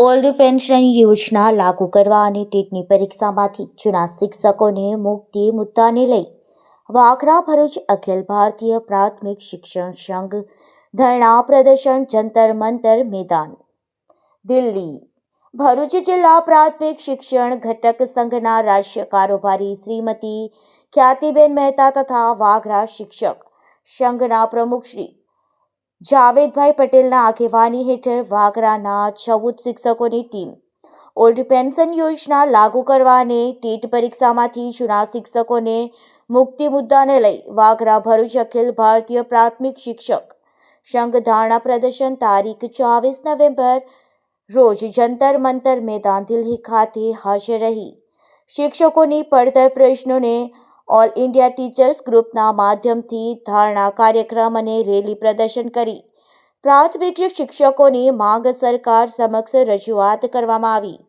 Old pension યોજના લાગુ કરવા અને ટેટની પરીક્ષામાંથી જૂના શિક્ષકોને મુક્તિ મુદ્દાને લઈ વાઘરા ભરૂચ અખિલ ભારતીય પ્રાથમિક શિક્ષણ સંઘ ધરણા પ્રદર્શન જંતર મંતર મેદાન. દિલ્હી. ભરૂચ જિલ્લા પ્રાથમિક શિક્ષણ ઘટક સંઘના રાષ્ટ્રીય કારોબારી શ્રીમતી ખ્યાતિબેન મહેતા તથા વાઘરા શિક્ષક સંઘના પ્રમુખ શ્રી જાવેદભાઈ પટેલના આગેવાની હેઠળ વાગરાના ચૌદ શિક્ષકોની ટીમ. ઓલ્ડ પેન્શન યોજના લાગુ કરવા અને ટેટ પરીક્ષામાંથી જૂના શિક્ષકોને મુક્તિ મુદ્દાને લઈ વાઘરા ભરૂચ અખિલ ભારતીય પ્રાથમિક શિક્ષક. સંઘ ધારણા પ્રદર્શન તારીખ ચોવીસ નવેમ્બર, રોજ જંતર મંતર મેદાન દિલ્હી ખાતે હાજર રહી. શિક્ષકોની પડતર પ્રશ્નોને ઓલ ઇન્ડિયા ટીચર્સ ગ્રુપના માધ્યમથી ધારણા કાર્યક્રમ અને રેલી પ્રદર્શન કરી. પ્રાથમિક શિક્ષકોની માંગ સરકાર સમક્ષ રજૂઆત કરવામાં આવી.